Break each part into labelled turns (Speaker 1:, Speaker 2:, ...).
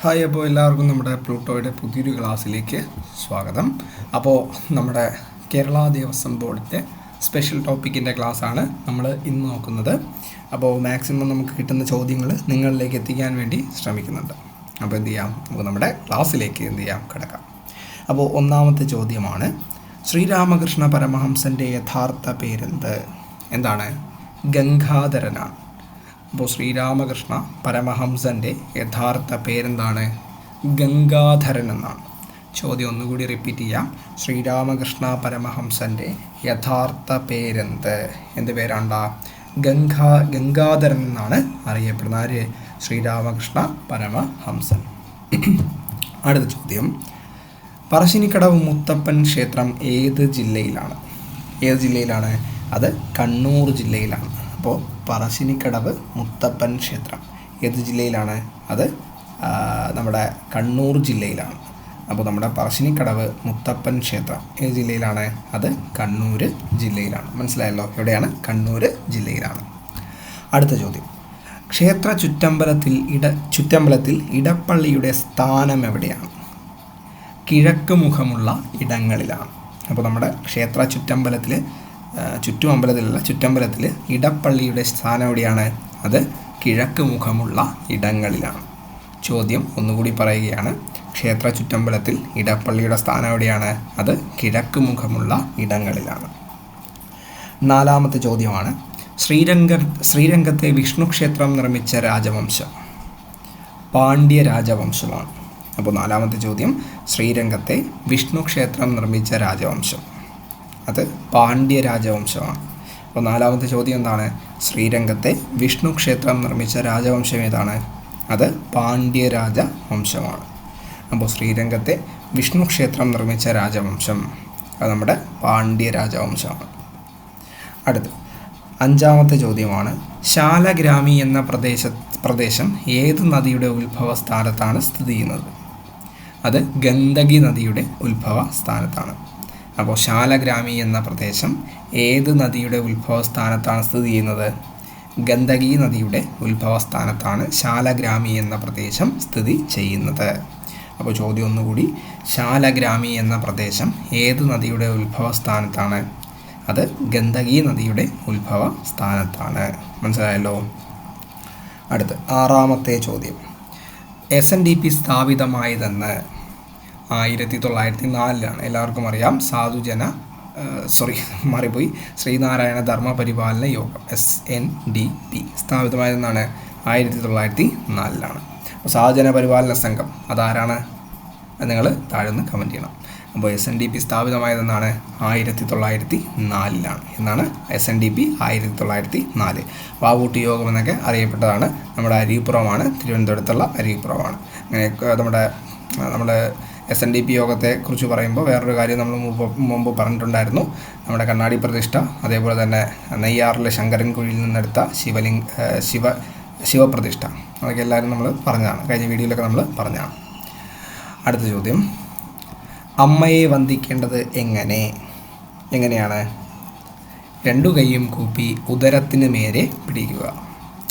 Speaker 1: Hi അപ്പോൾ എല്ലാവർക്കും നമ്മുടെ പ്ലൂട്ടോയുടെ പുതിയൊരു ക്ലാസ്സിലേക്ക് സ്വാഗതം. അപ്പോൾ നമ്മുടെ കേരള ദേവസ്വം ബോർഡിന്റെ സ്പെഷ്യൽ ടോപ്പിക്കിന്റെ ആണ് നമ്മൾ ഇന്ന് നോക്കുന്നത്. അപ്പോൾ മാക്സിമം നമുക്ക് കിട്ടുന്ന ചോദ്യങ്ങൾ നിങ്ങളിലേക്ക് എത്തിക്കാൻ വേണ്ടി ശ്രമിക്കുന്നുണ്ട്. അപ്പോൾ എന്ത് ചെയ്യാം? നമുക്ക് നമ്മുടെ ക്ലാസ്സിലേക്ക് എന്ത് ചെയ്യാം? കിടക്കാം. അപ്പോൾ ഒന്നാമത്തെ ചോദ്യമാണ് ശ്രീരാമകൃഷ്ണ പരമഹംസന്റെ യഥാർത്ഥ പേരെന്ത്? എന്താണ്? ഗംഗാധരനാണ്. അപ്പോൾ ശ്രീരാമകൃഷ്ണ പരമഹംസന്റെ യഥാർത്ഥ പേരെന്താണ്? ഗംഗാധരൻ എന്നാണ്. ചോദ്യം ഒന്നുകൂടി റിപ്പീറ്റ് ചെയ്യാം. ശ്രീരാമകൃഷ്ണ പരമഹംസന്റെ യഥാർത്ഥ പേരെന്ത്? എന്ത് പേരാണ്ടാ? ഗംഗാ ഗംഗാധരൻ എന്നാണ് അറിയപ്പെടുന്ന ആര്? ശ്രീരാമകൃഷ്ണ പരമഹംസൻ. അടുത്ത ചോദ്യം. പറശ്ശിനിക്കടവ് മുത്തപ്പൻ ക്ഷേത്രം ഏത് ജില്ലയിലാണ്? ഏത് ജില്ലയിലാണ്? അത് കണ്ണൂർ ജില്ലയിലാണ്. അപ്പോൾ പറശ്ശിനിക്കടവ് മുത്തപ്പൻ ക്ഷേത്രം. ഏത് ജില്ലയിലാണ് അത്? നമ്മുടെ കണ്ണൂർ ജില്ലയിലാണ്. അപ്പോൾ നമ്മുടെ പറശ്ശിനിക്കടവ് മുത്തപ്പൻ ക്ഷേത്രം. ഏത് ജില്ലയിലാണ് അത്? കണ്ണൂർ ജില്ലയിലാണ്. മനസ്സിലായല്ലോ? എവിടെയാണ്? കണ്ണൂർ ജില്ലയിലാണ്. അടുത്ത ചോദ്യം. ക്ഷേത്ര ചുറ്റമ്പലത്തിൽ ഇട ചുറ്റമ്പലത്തിൽ ഇടപ്പള്ളിയുടെ സ്ഥാനം എവിടെയാണ്? കിഴക്ക് മുഖമുള്ള ഇടങ്ങളിലാണ്. അപ്പോൾ നമ്മുടെ ക്ഷേത്ര ചുറ്റമ്പലത്തിൽ ചുറ്റും അമ്പലത്തിലല്ല ചുറ്റമ്പലത്തിൽ ഇടപ്പള്ളിയുടെ സ്ഥാനം എവിടെയാണ്? അത് കിഴക്ക് മുഖമുള്ള ഇടങ്ങളിലാണ്. ചോദ്യം ഒന്നുകൂടി പറയുകയാണ്. ക്ഷേത്ര ചുറ്റമ്പലത്തിൽ ഇടപ്പള്ളിയുടെ സ്ഥാനം എവിടെയാണ്? അത് കിഴക്ക് മുഖമുള്ള ഇടങ്ങളിലാണ്. നാലാമത്തെ ചോദ്യമാണ്. ശ്രീരംഗ ശ്രീരംഗത്തെ വിഷ്ണു ക്ഷേത്രം നിർമ്മിച്ച രാജവംശം പാണ്ഡ്യ രാജവംശമാണ്. അപ്പോൾ നാലാമത്തെ ചോദ്യം ശ്രീരംഗത്തെ വിഷ്ണു ക്ഷേത്രം നിർമ്മിച്ച രാജവംശം. അത് പാണ്ഡ്യ രാജവംശമാണ്. അപ്പോൾ നാലാമത്തെ ചോദ്യം എന്താണ്? ശ്രീരംഗത്തെ വിഷ്ണു ക്ഷേത്രം നിർമ്മിച്ച രാജവംശം ഏതാണ്? അത് പാണ്ഡ്യ രാജവംശമാണ്. അപ്പോൾ ശ്രീരംഗത്തെ വിഷ്ണു ക്ഷേത്രം നിർമ്മിച്ച രാജവംശം അത് നമ്മുടെ പാണ്ഡ്യ രാജവംശമാണ്. അടുത്ത് അഞ്ചാമത്തെ ചോദ്യമാണ്. ശാലഗ്രാമി എന്ന പ്രദേശ പ്രദേശം ഏത് നദിയുടെ ഉത്ഭവ സ്ഥാനത്താണ് സ്ഥിതി ചെയ്യുന്നത്? അത് ഗന്ധകി നദിയുടെ ഉത്ഭവ സ്ഥാനത്താണ്. അപ്പോൾ ശാലഗ്രാമി എന്ന പ്രദേശം ഏത് നദിയുടെ ഉത്ഭവസ്ഥാനത്താണ് സ്ഥിതി ചെയ്യുന്നത്? ഗന്ധകി നദിയുടെ ഉത്ഭവസ്ഥാനത്താണ് ശാലഗ്രാമി എന്ന പ്രദേശം സ്ഥിതി ചെയ്യുന്നത്. അപ്പോൾ ചോദ്യം ഒന്നുകൂടി ശാലഗ്രാമി എന്ന പ്രദേശം ഏത് നദിയുടെ ഉത്ഭവസ്ഥാനത്താണ്? അത് ഗന്ധകി നദിയുടെ ഉത്ഭവ സ്ഥാനത്താണ് മനസ്സിലായല്ലോ? അടുത്ത് ആറാമത്തെ ചോദ്യം. എസ് എൻ ഡി പി സ്ഥാപിതമായതെന്ന് ആയിരത്തി തൊള്ളായിരത്തി നാലിലാണ് എല്ലാവർക്കും അറിയാം സാധുജന സോറി മാറിപ്പോയി. Sreenarayana Dharma Paripalana Yogam S N D P സ്ഥാപിതമായതെന്നാണ്. ആയിരത്തി തൊള്ളായിരത്തി നാലിലാണ് അപ്പോൾ സാധുജന പരിപാലന സംഘം അതാരാണ്? നിങ്ങൾ താഴെ നിന്ന് കമന്റ് ചെയ്യണം. അപ്പോൾ എസ് എൻ ഡി പി സ്ഥാപിതമായതെന്നാണ് ആയിരത്തി തൊള്ളായിരത്തി നാലിലാണ് എന്നാണ് എസ് എൻ ഡി പി ആയിരത്തി തൊള്ളായിരത്തി നാല് വാവൂട്ടി യോഗം എന്നൊക്കെ അറിയപ്പെട്ടതാണ്. നമ്മുടെ അരിപ്പുറമാണ് തിരുവനന്തപുരത്തുള്ള അരിപ്പുറമാണ് അങ്ങനെ നമ്മുടെ നമ്മുടെ എസ് എൻ ഡി പി യോഗത്തെ കുറിച്ച് പറയുമ്പോൾ വേറൊരു കാര്യം നമ്മൾ മുമ്പ് മുമ്പ് പറഞ്ഞിട്ടുണ്ടായിരുന്നു. നമ്മുടെ കണ്ണാടി പ്രതിഷ്ഠ അതേപോലെ തന്നെ നെയ്യാറിലെ ശങ്കരൻ കുഴിയിൽ നിന്നെടുത്ത ശിവലിംഗ് ശിവ ശിവപ്രതിഷ്ഠ. അതൊക്കെ എല്ലാവരും നമ്മൾ പറഞ്ഞതാണ്. കഴിഞ്ഞ വീഡിയോയിലൊക്കെ നമ്മൾ പറഞ്ഞതാണ്. അടുത്ത ചോദ്യം. അമ്മയെ വന്ദിക്കേണ്ടത് എങ്ങനെ? എങ്ങനെയാണ്? രണ്ടു കൈയും കൂപ്പി ഉദരത്തിന് നേരെ പിടിക്കുക.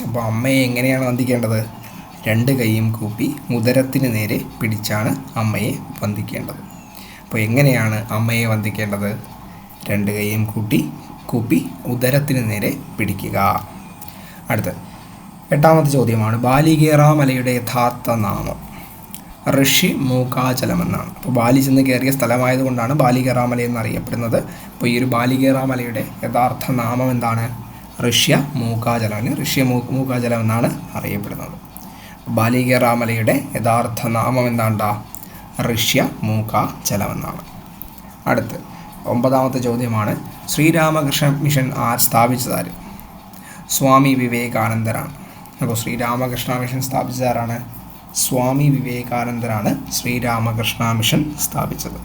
Speaker 1: അപ്പോൾ അമ്മയെ എങ്ങനെയാണ് വന്ദിക്കേണ്ടത്? രണ്ട് കൈയും കൂപ്പി ഉദരത്തിന് നേരെ പിടിച്ചാണ് അമ്മയെ വന്ദിക്കേണ്ടത്. അപ്പോൾ എങ്ങനെയാണ് അമ്മയെ വന്ദിക്കേണ്ടത്? രണ്ട് കൈയും കൂട്ടി കൂപ്പി ഉദരത്തിന് നേരെ പിടിക്കുക. അടുത്ത് എട്ടാമത്തെ ചോദ്യമാണ്. ബാലികേറാമലയുടെ യഥാർത്ഥ നാമം. ഋഷി മൂകാചലം എന്നാണ് അപ്പോൾ ബാലി ചെന്ന് കയറിയ സ്ഥലമായതുകൊണ്ടാണ് ബാലികേറാമല എന്നറിയപ്പെടുന്നത്. അപ്പോൾ ഈ ഒരു ബാലികേറാമലയുടെ യഥാർത്ഥ നാമം എന്താണ്? ഋഷ്യ അല്ലെങ്കിൽ ഋഷ്യ മൂ മൂകാചലം എന്നാണ് അറിയപ്പെടുന്നത്. ബാലികേറാമലയുടെ യഥാർത്ഥ നാമം എന്താണ്ടാ ഋഷ്യ മൂക്ക ചെലവെന്നാണ് അടുത്ത് ഒമ്പതാമത്തെ ചോദ്യമാണ് ശ്രീരാമകൃഷ്ണ മിഷൻ ആർ സ്ഥാപിച്ചതാര്? സ്വാമി വിവേകാനന്ദരാണ്. അപ്പോൾ ശ്രീരാമകൃഷ്ണ മിഷൻ സ്ഥാപിച്ചതാരാണ്? സ്വാമി വിവേകാനന്ദരാണ് ശ്രീരാമകൃഷ്ണ മിഷൻ സ്ഥാപിച്ചത്.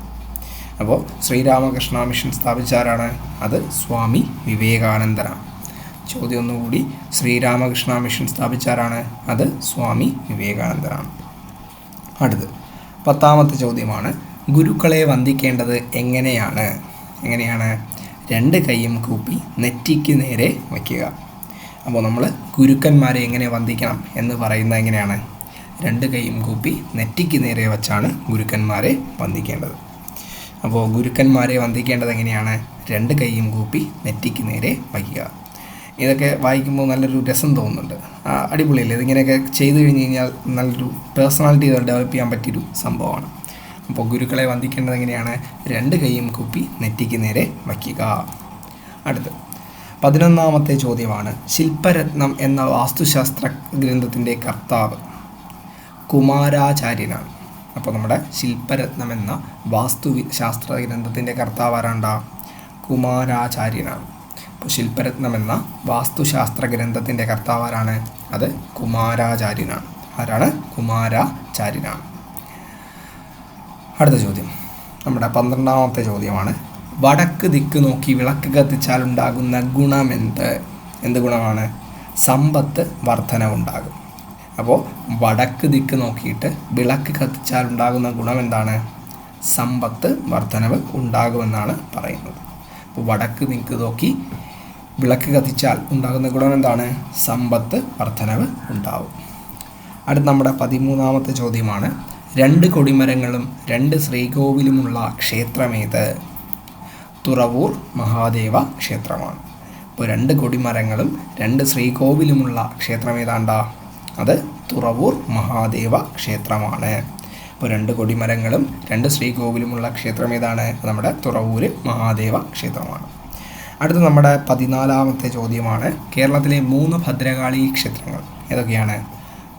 Speaker 1: അപ്പോൾ ശ്രീരാമകൃഷ്ണ മിഷൻ സ്ഥാപിച്ചാരാണ് അത് സ്വാമി വിവേകാനന്ദരാണ്. ചോദ്യം ഒന്നുകൂടി ശ്രീരാമകൃഷ്ണ മിഷൻ സ്ഥാപിച്ചാരാണ് അത്? സ്വാമി വിവേകാനന്ദരാണ് അടുത്ത് പത്താമത്തെ ചോദ്യമാണ് ഗുരുക്കളെ വന്ദിക്കേണ്ടത് എങ്ങനെയാണ്? എങ്ങനെയാണ്? രണ്ട് കൈയും കൂപ്പി നെറ്റിക്ക് നേരെ വയ്ക്കുക. അപ്പോൾ നമ്മൾ ഗുരുക്കന്മാരെ എങ്ങനെ വന്ദിക്കണം എന്ന് പറയുന്നത് എങ്ങനെയാണ്? രണ്ട് കൈയും കൂപ്പി നെറ്റിക്ക് നേരെ വച്ചാണ് ഗുരുക്കന്മാരെ വന്ദിക്കേണ്ടത്. അപ്പോൾ ഗുരുക്കന്മാരെ വന്ദിക്കേണ്ടത് എങ്ങനെയാണ്? രണ്ട് കൈയും കൂപ്പി നെറ്റിക്ക് നേരെ വയ്ക്കുക. ഇതൊക്കെ വായിക്കുമ്പോൾ നല്ലൊരു രസം തോന്നുന്നുണ്ട്. അടിപൊളിയല്ലേ? ഇതിങ്ങനെയൊക്കെ ചെയ്തു കഴിഞ്ഞ് കഴിഞ്ഞാൽ നല്ലൊരു പേഴ്സണാലിറ്റി ഡെവലപ്പ് ചെയ്യാൻ പറ്റിയൊരു സംഭവമാണ്. അപ്പോൾ ഗുരുക്കളെ വന്ദിക്കേണ്ടത് എങ്ങനെയാണ്? രണ്ട് കൈയും കുപ്പി നെറ്റിക്ക് നേരെ വയ്ക്കുക. അടുത്ത് പതിനൊന്നാമത്തെ ചോദ്യമാണ്. ശില്പരത്നം എന്ന വാസ്തുശാസ്ത്ര ഗ്രന്ഥത്തിന്റെ കർത്താവ് കുമാരാചാര്യനാണ്. അപ്പോൾ നമ്മുടെ ശില്പരത്നം എന്ന വാസ്തു ശാസ്ത്ര ഗ്രന്ഥത്തിന്റെ കർത്താവ് ആരാണ്ട? കുമാരാചാര്യനാണ്. ശില്പരത്നം എന്ന വാസ്തുശാസ്ത്ര ഗ്രന്ഥത്തിന്റെ കർത്താവാരാണ് അത് കുമാരാചാര്യനാണ്. ആരാണ്? കുമാരാചാര്യനാണ്. അടുത്ത ചോദ്യം. നമ്മുടെ പന്ത്രണ്ടാമത്തെ ചോദ്യമാണ്. വടക്ക് ദിക്ക് നോക്കി വിളക്ക് കത്തിച്ചാൽ ഉണ്ടാകുന്ന ഗുണമെന്ത്? എന്ത് ഗുണമാണ്? സമ്പത്ത് വർധനവുണ്ടാകും. അപ്പോൾ വടക്ക് ദിക്ക് നോക്കിയിട്ട് വിളക്ക് കത്തിച്ചാൽ ഉണ്ടാകുന്ന ഗുണം എന്താണ് സമ്പത്ത് വർധനവ് ഉണ്ടാകുമെന്നാണ് പറയുന്നത്. അപ്പോൾ വടക്ക് ദിക്ക് നോക്കി വിളക്ക് കത്തിച്ചാൽ ഉണ്ടാകുന്ന ഗുണം എന്താണ്? സമ്പത്ത് വർധനവ് ഉണ്ടാവും. അടുത്ത നമ്മുടെ പതിമൂന്നാമത്തെ ചോദ്യമാണ്. രണ്ട് കൊടിമരങ്ങളും രണ്ട് ശ്രീകോവിലുമുള്ള ക്ഷേത്രമേത് തുറവൂർ മഹാദേവ ക്ഷേത്രമാണ്. ഇപ്പോൾ രണ്ട് കൊടിമരങ്ങളും രണ്ട് ശ്രീകോവിലുമുള്ള ക്ഷേത്രം ഏതാണ്ട? അത് തുറവൂർ മഹാദേവ ക്ഷേത്രമാണ്. ഇപ്പോൾ രണ്ട് കൊടിമരങ്ങളും രണ്ട് ശ്രീകോവിലുമുള്ള ക്ഷേത്രം ഏതാണ്? നമ്മുടെ തുറവൂർ മഹാദേവ ക്ഷേത്രമാണ്. അടുത്ത നമ്മുടെ പതിനാലാമത്തെ ചോദ്യമാണ്. കേരളത്തിലെ മൂന്ന് ഭദ്രകാളി ക്ഷേത്രങ്ങൾ ഏതൊക്കെയാണ്?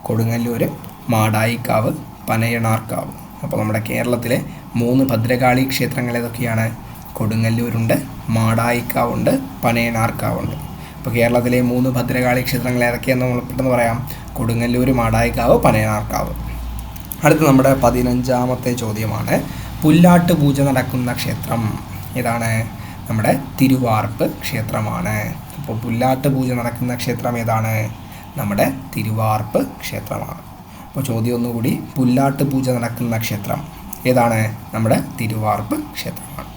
Speaker 1: കൊടുങ്ങല്ലൂർ മാടായിക്കാവ് പനയണാർക്കാവ് അപ്പോൾ നമ്മുടെ കേരളത്തിലെ മൂന്ന് ഭദ്രകാളി ക്ഷേത്രങ്ങൾ ഏതൊക്കെയാണ്? കൊടുങ്ങല്ലൂരുണ്ട് മാടായിക്കാവുണ്ട് പനയണാർക്കാവുണ്ട് അപ്പോൾ കേരളത്തിലെ മൂന്ന് ഭദ്രകാളി ക്ഷേത്രങ്ങൾ ഏതൊക്കെയാണെന്ന് നമ്മൾ പെട്ടെന്ന് പറയാം. കൊടുങ്ങല്ലൂർ മാടായിക്കാവ് പനയനാർക്കാവ്. അടുത്ത നമ്മുടെ പതിനഞ്ചാമത്തെ ചോദ്യമാണ്. പുല്ലാട്ട് പൂജ നടക്കുന്ന ക്ഷേത്രം ഏതാണ്? നമ്മുടെ തിരുവാർപ്പ് ക്ഷേത്രമാണ്. അപ്പോൾ പുല്ലാട്ട് പൂജ നടക്കുന്ന ക്ഷേത്രം ഏതാണ്? നമ്മുടെ തിരുവാർപ്പ് ക്ഷേത്രമാണ്. അപ്പോൾ ചോദ്യം ഒന്നുകൂടി പുല്ലാട്ട് പൂജ നടക്കുന്ന ക്ഷേത്രം ഏതാണ്? നമ്മുടെ തിരുവാർപ്പ് ക്ഷേത്രമാണ്.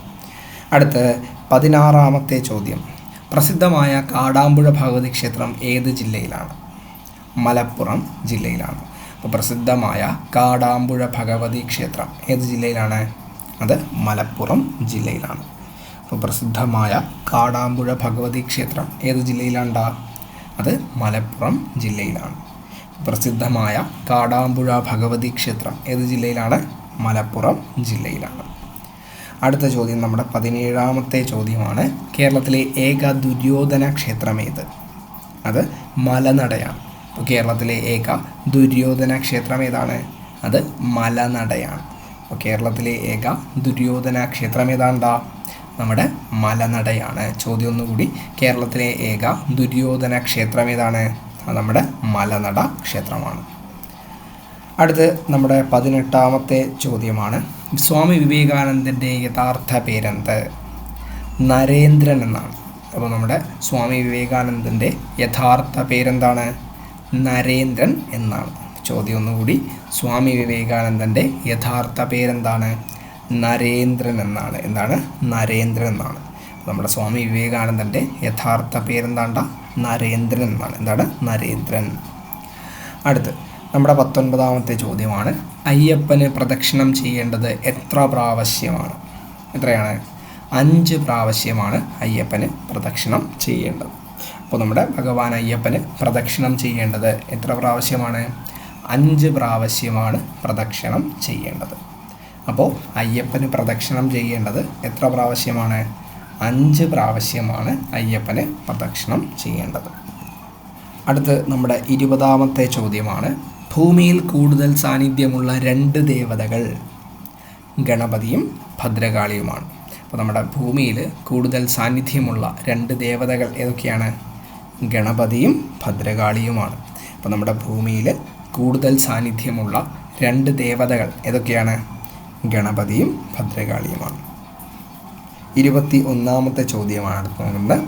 Speaker 1: അടുത്ത് പതിനാറാമത്തെ ചോദ്യം. പ്രസിദ്ധമായ കാടാമ്പുഴ ഭഗവതി ക്ഷേത്രം ഏത് ജില്ലയിലാണ്? മലപ്പുറം ജില്ലയിലാണ്. അപ്പോൾ പ്രസിദ്ധമായ കാടാമ്പുഴ ഭഗവതി ക്ഷേത്രം ഏത് ജില്ലയിലാണ്? അത് മലപ്പുറം ജില്ലയിലാണ്. പ്രസിദ്ധമായ കാടാമ്പുഴ ഭഗവതി ക്ഷേത്രം. ഏത് ജില്ലയിലാണ്ട? അത് മലപ്പുറം ജില്ലയിലാണ്. പ്രസിദ്ധമായ കാടാമ്പുഴ ഭഗവതി ക്ഷേത്രം ഏത് ജില്ലയിലാണ്? മലപ്പുറം ജില്ലയിലാണ്. അടുത്ത ചോദ്യം നമ്മുടെ പതിനേഴാമത്തെ ചോദ്യമാണ്. കേരളത്തിലെ ഏക ദുര്യോധന ക്ഷേത്രം ഏത്? അത് മലനടയാണ്. ഇപ്പോൾ കേരളത്തിലെ ഏക ദുര്യോധന ക്ഷേത്രം ഏതാണ്? അത് മലനടയാണ്. അപ്പോൾ കേരളത്തിലെ ഏക ദുര്യോധന ക്ഷേത്രം ഏതാണ്ടാ? നമ്മുടെ മലനടയാണ്. ചോദ്യം ഒന്നുകൂടി. കേരളത്തിലെ ഏക ദുര്യോധന ക്ഷേത്രം ഏതാണ്? നമ്മുടെ മലനട ക്ഷേത്രമാണ്. അടുത്ത് നമ്മുടെ പതിനെട്ടാമത്തെ ചോദ്യമാണ്. സ്വാമി വിവേകാനന്ദന്റെ യഥാർത്ഥ പേരെന്ത്? നരേന്ദ്രൻ എന്നാണ്. അപ്പോൾ നമ്മുടെ സ്വാമി വിവേകാനന്ദന്റെ യഥാർത്ഥ പേരെന്താണ്? നരേന്ദ്രൻ എന്നാണ്. ചോദ്യം ഒന്നുകൂടി. സ്വാമി വിവേകാനന്ദന്റെ യഥാർത്ഥ പേരെന്താണ്? നരേന്ദ്രൻ എന്നാണ് എന്താണ്? നരേന്ദ്രൻ എന്നാണ് നമ്മുടെ സ്വാമി വിവേകാനന്ദന്റെ യഥാർത്ഥ പേരെന്താണ്ട? നരേന്ദ്രൻ എന്നാണ് എന്താണ്? നരേന്ദ്രൻ. അടുത്ത് നമ്മുടെ പത്തൊൻപതാമത്തെ ചോദ്യമാണ്. അയ്യപ്പന് പ്രദക്ഷിണം ചെയ്യേണ്ടത് എത്ര പ്രാവശ്യമാണ്? എത്രയാണ്? അഞ്ച് പ്രാവശ്യമാണ് അയ്യപ്പന് പ്രദക്ഷിണം ചെയ്യേണ്ടത്. അപ്പോൾ നമ്മുടെ ഭഗവാൻ അയ്യപ്പന് പ്രദക്ഷിണം ചെയ്യേണ്ടത് എത്ര പ്രാവശ്യമാണ്? അഞ്ച് പ്രാവശ്യമാണ് പ്രദക്ഷിണം ചെയ്യേണ്ടത്. അപ്പോൾ അയ്യപ്പന് പ്രദക്ഷിണം ചെയ്യേണ്ടത് എത്ര പ്രാവശ്യമാണ്? അഞ്ച് പ്രാവശ്യമാണ് അയ്യപ്പന് പ്രദക്ഷിണം ചെയ്യേണ്ടത്. അടുത്ത് നമ്മുടെ ഇരുപതാമത്തെ ചോദ്യമാണ്. ഭൂമിയിൽ കൂടുതൽ സാന്നിധ്യമുള്ള രണ്ട് ദേവതകൾ ഗണപതിയും ഭദ്രകാളിയുമാണ്. അപ്പോൾ നമ്മുടെ ഭൂമിയിൽ കൂടുതൽ സാന്നിധ്യമുള്ള രണ്ട് ദേവതകൾ ഏതൊക്കെയാണ്? ഗണപതിയും ഭദ്രകാളിയുമാണ്. അപ്പോൾ നമ്മുടെ ഭൂമിയിൽ കൂടുതൽ സാന്നിധ്യമുള്ള രണ്ട് ദേവതകൾ ഏതൊക്കെയാണ്? ഗണപതിയും ഭദ്രകാളിയുമാണ്. ഇരുപത്തി ഒന്നാമത്തെ ചോദ്യമാണ് അടുത്ത് നോക്കുന്നത്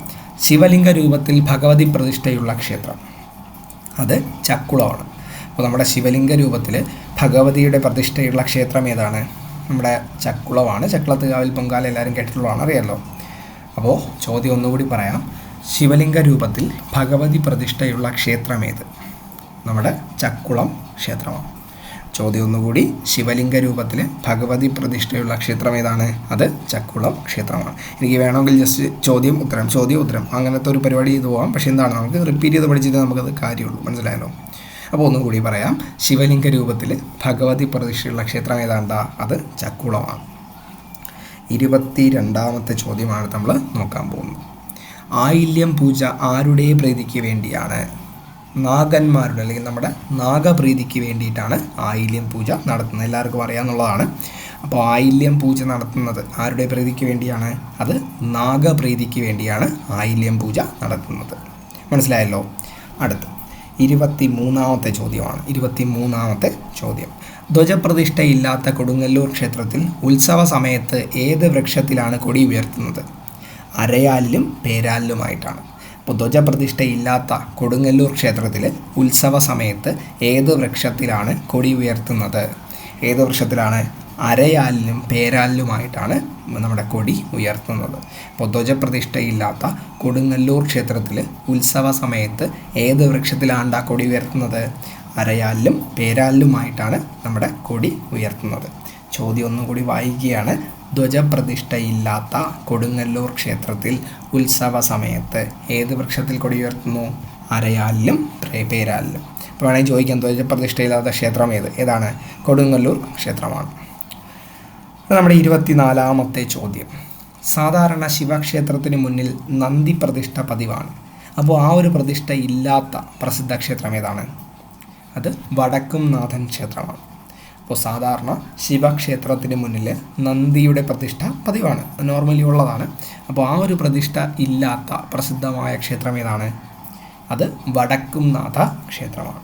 Speaker 1: ശിവലിംഗ രൂപത്തിൽ ഭഗവതി പ്രതിഷ്ഠയുള്ള ക്ഷേത്രം. അത് ചക്കുളമാണ്. അപ്പോൾ നമ്മുടെ ശിവലിംഗ രൂപത്തിൽ ഭഗവതിയുടെ പ്രതിഷ്ഠയുള്ള ക്ഷേത്രം ഏതാണ്? നമ്മുടെ ചക്കുളമാണ്. ചക്കുളത്തുകാവിൽ പൊങ്കാല എല്ലാവരും കേട്ടിട്ടുള്ളതാണ് അറിയാമല്ലോ അപ്പോൾ ചോദ്യം ഒന്നുകൂടി പറയാം. ശിവലിംഗ രൂപത്തിൽ ഭഗവതി പ്രതിഷ്ഠയുള്ള ക്ഷേത്രം ഏത്? നമ്മുടെ ചക്കുളം ക്ഷേത്രമാണ്. ചോദ്യം ഒന്നുകൂടി. ശിവലിംഗ രൂപത്തിലെ ഭഗവതി പ്രതിഷ്ഠയുള്ള ക്ഷേത്രം ഏതാണ്? അത് ചക്കുളം ക്ഷേത്രമാണ്. എനിക്ക് വേണമെങ്കിൽ ജസ്റ്റ് ചോദ്യം ഉത്തരം ചോദ്യം ഉത്തരം. അങ്ങനത്തെ ഒരു പരിപാടി ചെയ്ത് പോകാം പക്ഷേ എന്താണ്? നമുക്ക് റിപ്പീറ്റ് ചെയ്ത് പഠിച്ചിട്ട് നമുക്കത് കാര്യമുള്ളൂ. മനസ്സിലായല്ലോ? അപ്പോൾ ഒന്നും കൂടി പറയാം. ശിവലിംഗ രൂപത്തിൽ ഭഗവതി പ്രതിഷ്ഠയുള്ള ക്ഷേത്രം ഏതാണ്ടാ അത് ചക്കുളമാണ്. ഇരുപത്തി രണ്ടാമത്തെ ചോദ്യമാണ് നമ്മൾ നോക്കാൻ പോകുന്നത്. ആയില്യം പൂജ ആരുടെ പ്രീതിക്ക് വേണ്ടിയാണ്? നാഗന്മാരുടെ അല്ലെങ്കിൽ നമ്മുടെ നാഗപ്രീതിക്ക് വേണ്ടിയിട്ടാണ് ആയില്യം പൂജ നടത്തുന്നത്. എല്ലാവർക്കും അറിയാമെന്നുള്ളതാണ് അപ്പോൾ ആയില്യം പൂജ നടത്തുന്നത് ആരുടെ പ്രീതിക്ക് വേണ്ടിയാണ്? അത് നാഗപ്രീതിക്ക് വേണ്ടിയാണ് ആയില്യം പൂജ നടത്തുന്നത്. മനസ്സിലായല്ലോ? അടുത്ത്. ഇരുപത്തി മൂന്നാമത്തെ ചോദ്യമാണ്. ഇരുപത്തി മൂന്നാമത്തെ ചോദ്യം. ധ്വജപ്രതിഷ്ഠയില്ലാത്ത കൊടുങ്ങല്ലൂർ ക്ഷേത്രത്തിൽ ഉത്സവ സമയത്ത് ഏത് വൃക്ഷത്തിലാണ് കൊടി ഉയർത്തുന്നത്? അരയാലിലും പേരാലിലുമായിട്ടാണ്. ധ്വജപ്രതിഷ്ഠയില്ലാത്ത കൊടുങ്ങല്ലൂർ ക്ഷേത്രത്തിൽ ഉത്സവ സമയത്ത് ഏത് വൃക്ഷത്തിലാണ് കൊടി ഉയർത്തുന്നത്? ഏത് വൃക്ഷത്തിലാണ് അരയാലിലും പേരാലിലുമായിട്ടാണ് നമ്മുടെ കൊടി ഉയർത്തുന്നത്? അപ്പോൾ ധ്വജപ്രതിഷ്ഠയില്ലാത്ത കൊടുങ്ങല്ലൂർ ക്ഷേത്രത്തിൽ ഉത്സവ സമയത്ത് ഏത് വൃക്ഷത്തിലാണ് ആ കൊടി ഉയർത്തുന്നത്? അരയാലിലും പേരാലിലുമായിട്ടാണ് നമ്മുടെ കൊടി ഉയർത്തുന്നത്. ചോദ്യം ഒന്നും കൂടി വായിക്കുകയാണ്. ധ്വജപ്രതിഷ്ഠയില്ലാത്ത കൊടുങ്ങല്ലൂർ ക്ഷേത്രത്തിൽ ഉത്സവ സമയത്ത് ഏത് വൃക്ഷത്തിൽ കൊടിയുയർത്തുന്നു? അരയാലിലും പ്രേ- പേരാലിലും ഇപ്പോൾ വേണമെങ്കിൽ ചോദിക്കാം ധ്വജപ്രതിഷ്ഠയില്ലാത്ത ക്ഷേത്രം ഏത്? ഏതാണ്? കൊടുങ്ങല്ലൂർ ക്ഷേത്രമാണ്. നമ്മുടെ ഇരുപത്തിനാലാമത്തെ ചോദ്യം. സാധാരണ ശിവക്ഷേത്രത്തിന് മുന്നിൽ നന്ദി പ്രതിഷ്ഠ പതിവാണ്. അപ്പോൾ ആ ഒരു പ്രതിഷ്ഠ ഇല്ലാത്ത പ്രസിദ്ധ ക്ഷേത്രം ഏതാണ്? അത് വടക്കും നാഥൻ ക്ഷേത്രമാണ്. അപ്പോൾ സാധാരണ ശിവക്ഷേത്രത്തിന് മുന്നിൽ നന്ദിയുടെ പ്രതിഷ്ഠ പതിവാണ്. നോർമലി ഉള്ളതാണ്. അപ്പോൾ ആ ഒരു പ്രതിഷ്ഠ ഇല്ലാത്ത പ്രസിദ്ധമായ ക്ഷേത്രം ഏതാണ്? അത് വടക്കുംനാഥ ക്ഷേത്രമാണ്.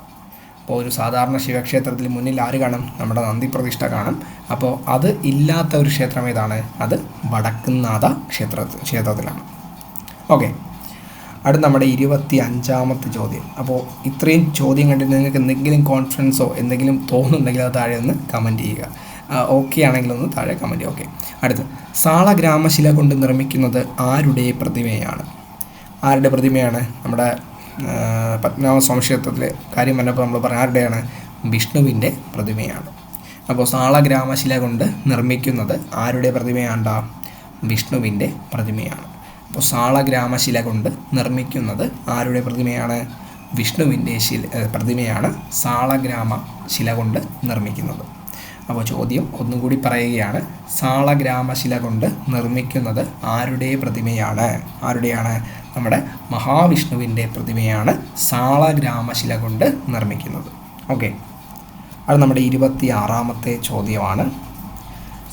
Speaker 1: അപ്പോൾ ഒരു സാധാരണ ശിവക്ഷേത്രത്തിൽ മുന്നിൽ ആര് കാണും? നമ്മുടെ നന്ദി പ്രതിഷ്ഠ കാണും. അപ്പോൾ അത് ഇല്ലാത്ത ഒരു ക്ഷേത്രം ഏതാണ്? അത് വടക്കുംനാഥ ക്ഷേത്ര ക്ഷേത്രത്തിലാണ്. ഓക്കെ. അടുത്ത നമ്മുടെ ഇരുപത്തി അഞ്ചാമത്തെ ചോദ്യം. അപ്പോൾ ഇത്രയും ചോദ്യം കണ്ടിട്ട് നിങ്ങൾക്ക് എന്തെങ്കിലും കോൺഫിഡൻസോ എന്തെങ്കിലും തോന്നുന്നുണ്ടെങ്കിൽ അത് താഴെ ഒന്ന് കമന്റ് ചെയ്യുക. ഓക്കെ ആണെങ്കിൽ ഒന്ന് താഴെ കമന്റ് ഓക്കെ അടുത്ത് സാള ഗ്രാമശില കൊണ്ട് നിർമ്മിക്കുന്നത് ആരുടെ പ്രതിമയാണ്? ആരുടെ പ്രതിമയാണ്? നമ്മുടെ പത്മനാഭ പത്മനാഭസ്വാമി ക്ഷേത്രത്തിലെ കാര്യം പറഞ്ഞപ്പോൾ നമ്മൾ പറഞ്ഞ ആരുടെയാണ്? വിഷ്ണുവിന്റെ പ്രതിമയാണ്. അപ്പോൾ സാള ഗ്രാമശില കൊണ്ട് നിർമ്മിക്കുന്നത് ആരുടെ പ്രതിമയാണ്ടാ? വിഷ്ണുവിന്റെ പ്രതിമയാണ്. അപ്പോൾ സാള ഗ്രാമശില കൊണ്ട് നിർമ്മിക്കുന്നത് ആരുടെ പ്രതിമയാണ്? വിഷ്ണുവിന്റെ ശില പ്രതിമയാണ് സാളഗ്രാമ ശില കൊണ്ട് നിർമ്മിക്കുന്നത്. അപ്പോൾ ചോദ്യം ഒന്നുകൂടി പറയുകയാണ്. സാളഗ്രാമശില കൊണ്ട് നിർമ്മിക്കുന്നത് ആരുടെ പ്രതിമയാണ്? ആരുടെയാണ്? നമ്മുടെ മഹാവിഷ്ണുവിന്റെ പ്രതിമയാണ് സാളഗ്രാമശില കൊണ്ട് നിർമ്മിക്കുന്നത്. ഓക്കെ. അത് നമ്മുടെ ഇരുപത്തി ആറാമത്തെ ചോദ്യമാണ്.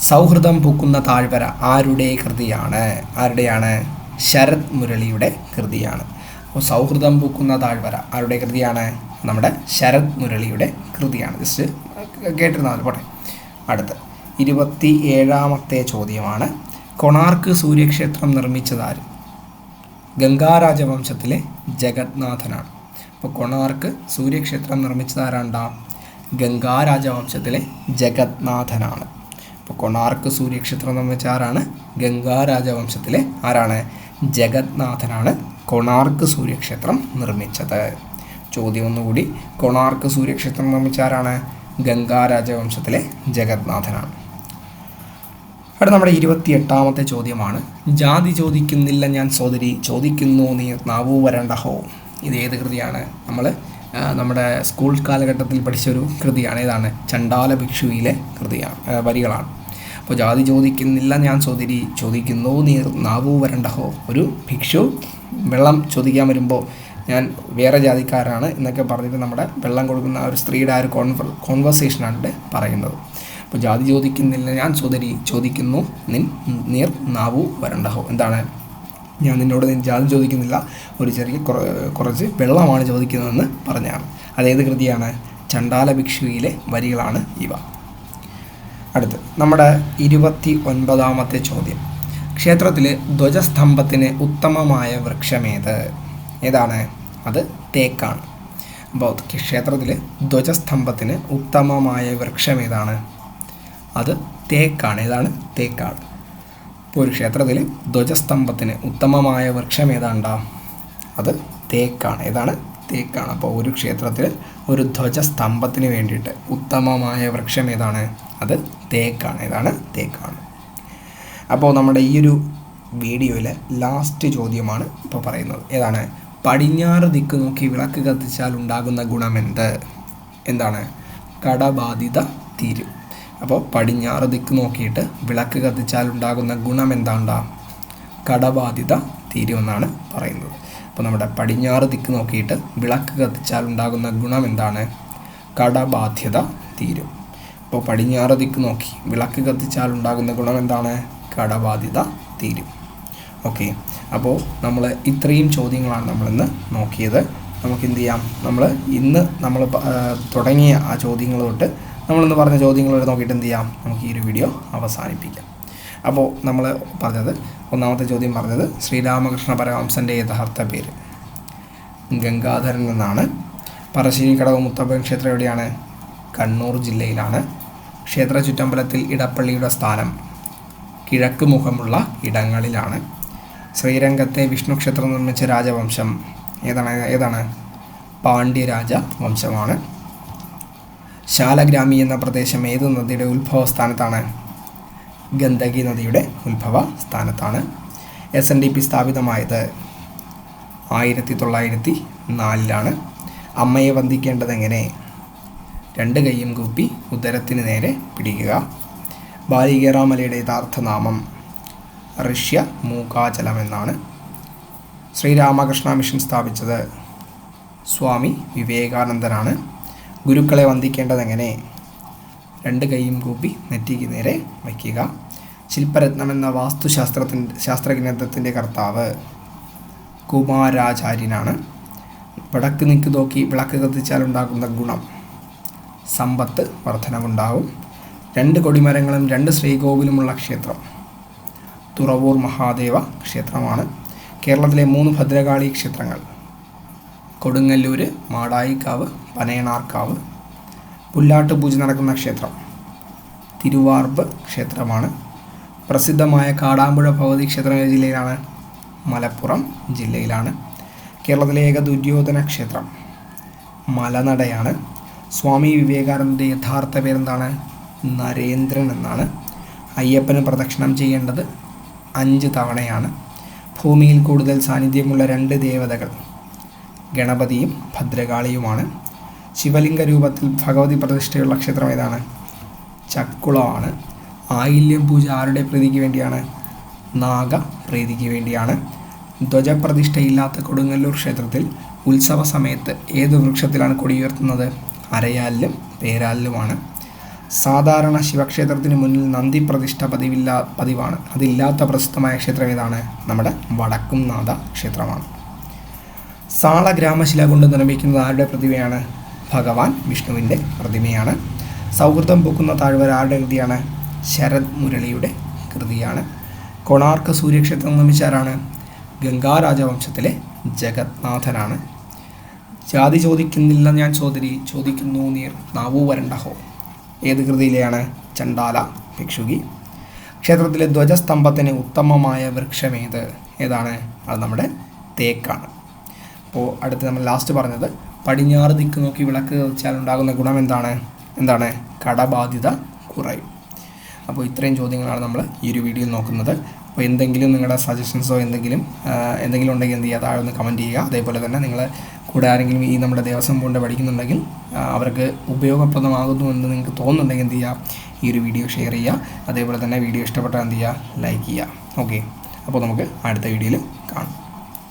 Speaker 1: സൗഹൃദം പൂക്കുന്ന താഴ്വര ആരുടെ കൃതിയാണ്? ആരുടെയാണ്? ശരത് മുരളിയുടെ കൃതിയാണ്. അപ്പോൾ സൗഹൃദം പൂക്കുന്ന താഴ്വര ആരുടെ കൃതിയാണ്? നമ്മുടെ ശരത് മുരളിയുടെ കൃതിയാണ്. ജസ്റ്റ് കേട്ടിരുന്നാൽ മതി പോട്ടെ. അടുത്ത്. ഇരുപത്തി ഏഴാമത്തെ ചോദ്യമാണ്. കൊണാർക്ക് സൂര്യക്ഷേത്രം നിർമ്മിച്ചതാര് ഗംഗാരാജവംശത്തിലെ ജഗന്നാഥനാണ്. അപ്പോൾ കൊണാർക്ക് സൂര്യക്ഷേത്രം നിർമ്മിച്ചതാരാണ്ടാ ഗംഗാരാജവംശത്തിലെ ജഗന്നാഥനാണ്. അപ്പോൾ കൊണാർക്ക് സൂര്യക്ഷേത്രം നിർമ്മിച്ച ആരാണ്? ഗംഗാരാജവംശത്തിലെ ആരാണ്? ജഗന്നാഥനാണ് കൊണാർക്ക് സൂര്യക്ഷേത്രം നിർമ്മിച്ചത്. ചോദ്യം ഒന്നുകൂടി കൊണാർക്ക് സൂര്യക്ഷേത്രം നിർമ്മിച്ച ആരാണ്? ഗംഗാരാജവംശത്തിലെ ജഗത്നാഥനാണ് അടുത്ത നമ്മുടെ ഇരുപത്തി എട്ടാമത്തെ ചോദ്യമാണ്. ജാതി ചോദിക്കുന്നില്ല ഞാൻ സോദരി ചോദിക്കുന്നു നീ നാവൂ വരണ്ട ഹോ. ഇത് ഏത് കൃതിയാണ്? നമ്മൾ നമ്മുടെ സ്കൂൾ കാലഘട്ടത്തിൽ പഠിച്ചൊരു കൃതിയാണ്. ഏതാണ്? ചണ്ടാല ഭിക്ഷുവിലെ കൃതിയാണ് വരികളാണ്. അപ്പോൾ ജാതി ചോദിക്കുന്നില്ല ഞാൻ ചോദിരി ചോദിക്കുന്നു നീർ നാവു വരണ്ടഹോ? ഒരു ഭിക്ഷു വെള്ളം ചോദിക്കാൻ വരുമ്പോൾ ഞാൻ വേറെ ജാതിക്കാരാണ് എന്നൊക്കെ പറഞ്ഞിട്ട് നമ്മുടെ വെള്ളം കൊടുക്കുന്ന ആ ഒരു സ്ത്രീയുടെ ആ ഒരു കോൺവർ കോൺവെർസേഷനാണ് പറയുന്നത്. അപ്പോൾ ജാതി ചോദിക്കുന്നില്ല ഞാൻ സോദരി ചോദിക്കുന്നു നിൻ നീർ നാവു വരണ്ടഹോ? എന്താണ്? ഞാൻ നിന്നോട് ജാതി ചോദിക്കുന്നില്ല ഒരു ചെറിയ കുറച്ച് വെള്ളമാണ് ചോദിക്കുന്നതെന്ന് പറഞ്ഞാണ്. അതേത് കൃതിയാണ്? ചണ്ടാല ഭിക്ഷുവിലെ വരികളാണ് ഇവ. അടുത്ത്. നമ്മുടെ ഇരുപത്തി ഒൻപതാമത്തെ ചോദ്യം. ക്ഷേത്രത്തിൽ ധ്വജസ്തംഭത്തിന് ഉത്തമമായ വൃക്ഷമേത്? ഏതാണ്? അത് തേക്കാണ്. അപ്പോൾ ക്ഷേത്രത്തിൽ ധ്വജസ്തംഭത്തിന് ഉത്തമമായ വൃക്ഷം ഏതാണ് അത് തേക്കാണ്. ഏതാണ്? തേക്കാണ്. ഇപ്പോൾ ഒരു ക്ഷേത്രത്തിൽ ധ്വജസ്തംഭത്തിന് ഉത്തമമായ വൃക്ഷം ഏതാണ്ടാ അത് തേക്കാണ്. ഏതാണ്? തേക്കാണ്. അപ്പോൾ ഒരു ക്ഷേത്രത്തിൽ ഒരു ധ്വജസ്തംഭത്തിന് വേണ്ടിയിട്ട് ഉത്തമമായ വൃക്ഷം ഏതാണ് അത് തേക്കാണ്. ഏതാണ്? തേക്കാണ്. അപ്പോൾ നമ്മുടെ ഈ ഒരു വീഡിയോയിലെ ലാസ്റ്റ് ചോദ്യമാണ് ഇപ്പോൾ പറയുന്നത്. ഏതാണ്? പടിഞ്ഞാറ് ദിക്ക് നോക്കി വിളക്ക് കത്തിച്ചാൽ ഉണ്ടാകുന്ന ഗുണമെന്ത് എന്താണ്? കടബാധിത തീരും. അപ്പോൾ പടിഞ്ഞാറ് ദിക്ക് നോക്കിയിട്ട് വിളക്ക് കത്തിച്ചാൽ ഉണ്ടാകുന്ന ഗുണം എന്താണ്ടാ? കടബാധിത തീരുമെന്നാണ് പറയുന്നത്. അപ്പോൾ നമ്മുടെ പടിഞ്ഞാറ് ദിക്ക് നോക്കിയിട്ട് വിളക്ക് കത്തിച്ചാൽ ഉണ്ടാകുന്ന ഗുണം എന്താണ്? കടബാധ്യത തീരും. അപ്പോൾ പടിഞ്ഞാറ് ദിക്ക് നോക്കി. വിളക്ക് കത്തിച്ചാൽ ഉണ്ടാകുന്ന ഗുണം എന്താണ്? കടബാധ്യത തീരും. ഓക്കെ. അപ്പോൾ നമ്മൾ ഇത്രയും ചോദ്യങ്ങളാണ് നമ്മളിന്ന് നോക്കിയത്. നമുക്ക് എന്ത് ചെയ്യാം? നമ്മൾ ഇന്ന് നമ്മൾ തുടങ്ങിയ ആ ചോദ്യങ്ങൾ തൊട്ട് നമ്മളിന്ന് പറഞ്ഞ ചോദ്യങ്ങൾ വരെ നോക്കിയിട്ട് എന്ത് ചെയ്യാം? നമുക്ക് ഈ ഒരു വീഡിയോ അവസാനിപ്പിക്കാം. അപ്പോൾ നമ്മൾ പറഞ്ഞത് ഒന്നാമത്തെ ചോദ്യം പറഞ്ഞത് ശ്രീരാമകൃഷ്ണ പരമംസന്റെ യഥാർത്ഥ പേര്. ഗംഗാധരൻ എന്നാണ്. പറശ്ശിനിക്കടവ് മുത്തപ്പൻ ക്ഷേത്രം എവിടെയാണ്? കണ്ണൂർ ജില്ലയിലാണ്. ക്ഷേത്ര ചുറ്റമ്പലത്തിൽ ഇടപ്പള്ളിയുടെ സ്ഥാനം കിഴക്ക് മുഖമുള്ള ഇടങ്ങളിലാണ്. ശ്രീരംഗത്തെ വിഷ്ണു ക്ഷേത്രം നിർമ്മിച്ച രാജവംശം ഏതാണ് ഏതാണ്? പാണ്ഡ്യരാജ വംശമാണ്. ശാലഗ്രാമി എന്ന പ്രദേശം ഏത് നദിയുടെ ഉത്ഭവ സ്ഥാനത്താണ് ഗന്ധകി നദിയുടെ ഉത്ഭവ സ്ഥാനത്താണ് എസ് എൻ ഡി പി സ്ഥാപിതമായത് ആയിരത്തി തൊള്ളായിരത്തി നാലിലാണ് അമ്മയെ വന്ദിക്കേണ്ടത് എങ്ങനെ രണ്ട് കൈയും കൂപ്പി ഉദരത്തിന് നേരെ പിടിക്കുക. ബാലികേറാമലയുടെ യഥാർത്ഥ നാമം ഋഷ്യ മൂകാചലം എന്നാണ് ശ്രീരാമകൃഷ്ണ മിഷൻ സ്ഥാപിച്ചത് സ്വാമി വിവേകാനന്ദനാണ്. ഗുരുക്കളെ വന്ദിക്കേണ്ടതെങ്ങനെ? രണ്ട് കൈയും കൂപ്പി നെറ്റിക്ക് നേരെ വയ്ക്കുക. ശില്പരത്നം എന്ന വാസ്തുശാസ്ത്രത്തിന്റെ ശാസ്ത്രഗ്രന്ഥത്തിന്റെ കർത്താവ് കുമാരാചാര്യനാണ്. വടക്ക് നിക്ക് നോക്കി വിളക്ക് കത്തിച്ചാൽ ഉണ്ടാകുന്ന ഗുണം. സമ്പത്ത് വർധനവുണ്ടാവും. രണ്ട് കൊടിമരങ്ങളും രണ്ട് ശ്രീകോവിലുമുള്ള ക്ഷേത്രം. തുറവൂർ മഹാദേവ ക്ഷേത്രമാണ്. കേരളത്തിലെ മൂന്ന് ഭദ്രകാളി ക്ഷേത്രങ്ങൾ. കൊടുങ്ങല്ലൂർ മാടായിക്കാവ് പനയണാർക്കാവ് പുല്ലാട്ട് പൂജ നടക്കുന്ന ക്ഷേത്രം. തിരുവാർപ്പ് ക്ഷേത്രമാണ്. പ്രസിദ്ധമായ കാടാമ്പുഴ ഭഗവതി ക്ഷേത്രം ജില്ലയിലാണ്. മലപ്പുറം ജില്ലയിലാണ്. കേരളത്തിലെ ഏക ദുര്യോധന ക്ഷേത്രം. മലനടയാണ്. സ്വാമി വിവേകാനന്ദന്റെ യഥാർത്ഥ പേരെന്താണ്? നരേന്ദ്രൻ എന്നാണ്. അയ്യപ്പന് പ്രദക്ഷിണം ചെയ്യേണ്ടത് അഞ്ച് തവണയാണ്. ഭൂമിയിൽ കൂടുതൽ സാന്നിധ്യമുള്ള രണ്ട് ദേവതകൾ ഗണപതിയും ഭദ്രകാളിയുമാണ്. ശിവലിംഗ രൂപത്തിൽ ഭഗവതി പ്രതിഷ്ഠയുള്ള ക്ഷേത്രം ഏതാണ്? ചക്കുളമാണ്. ആയില്യം പൂജ ആരുടെ പ്രീതിക്ക് വേണ്ടിയാണ്? നാഗ പ്രീതിക്ക് വേണ്ടിയാണ്. ധ്വജപ്രതിഷ്ഠയില്ലാത്ത കൊടുങ്ങല്ലൂർ ക്ഷേത്രത്തിൽ ഉത്സവ സമയത്ത് ഏത് വൃക്ഷത്തിലാണ് കൊടിയുയർത്തുന്നത്? അരയാലിലും പേരാലിലുമാണ്. സാധാരണ ശിവക്ഷേത്രത്തിന് മുന്നിൽ നന്ദി പ്രതിഷ്ഠ പതിവില്ല പതിവാണ്. അതില്ലാത്ത പ്രസിദ്ധമായ ക്ഷേത്രം ഏതാണ്? നമ്മുടെ വടക്കുംനാഥ ക്ഷേത്രമാണ്. സാള ഗ്രാമശില കൊണ്ട് നിർമ്മിക്കുന്നത് ആരുടെ പ്രതിമയാണ്? ഭഗവാൻ വിഷ്ണുവിന്റെ പ്രതിമയാണ്. സൗഹൃദം പൂക്കുന്ന താഴ്വര ആരുടെ കൃതിയാണ്? ശരത് മുരളിയുടെ കൃതിയാണ്. കൊണാർക്ക് സൂര്യക്ഷേത്രം നിർമ്മിച്ചാരാണ് ഗംഗാരാജവംശത്തിലെ ജഗത്നാഥനാണ് ജാതി ചോദിക്കുന്നില്ല ഞാൻ ചോദരി ചോദിക്കുന്നു നീർ നാവു വരണ്ടഹോ ഏത് കൃതിയിലെയാണ് ചണ്ടാല ഭിക്ഷുകി? ക്ഷേത്രത്തിലെ ധ്വജസ്തംഭത്തിന് ഉത്തമമായ വൃക്ഷമേത് ഏതാണ്? അത് നമ്മുടെ തേക്കാണ്. അപ്പോൾ അടുത്ത് നമ്മൾ ലാസ്റ്റ് പറഞ്ഞത് പടിഞ്ഞാറ് ദിക്ക് നോക്കി വിളക്ക് വെച്ചാൽ ഉണ്ടാകുന്ന ഗുണം എന്താണ്? എന്താണ്? കടബാധ്യത കുറയും. അപ്പോൾ ഇത്രയും ചോദ്യങ്ങളാണ് നമ്മൾ ഈ ഒരു വീഡിയോയിൽ നോക്കുന്നത്. അപ്പോൾ എന്തെങ്കിലും നിങ്ങളുടെ സജഷൻസോ എന്തെങ്കിലും എന്തെങ്കിലും ഉണ്ടെങ്കിൽ എന്ത് ചെയ്യുക? താഴെ ഒന്ന് കമന്റ് ചെയ്യുക. അതേപോലെ തന്നെ നിങ്ങൾ കൂടെ ആരെങ്കിലും ഈ നമ്മുടെ ദേവസ്വം ബോർഡ് പഠിക്കുന്നുണ്ടെങ്കിൽ അവർക്ക് ഉപയോഗപ്രദമാകുന്നു എന്ന് നിങ്ങൾക്ക് തോന്നുന്നുണ്ടെങ്കിൽ എന്ത് ചെയ്യുക? ഈ ഒരു വീഡിയോ ഷെയർ ചെയ്യുക. അതേപോലെ തന്നെ വീഡിയോ ഇഷ്ടപ്പെട്ടാൽ എന്ത് ചെയ്യുക? ലൈക്ക് ചെയ്യുക. ഓക്കെ അപ്പോൾ നമുക്ക് അടുത്ത വീഡിയോയിൽ കാണാം.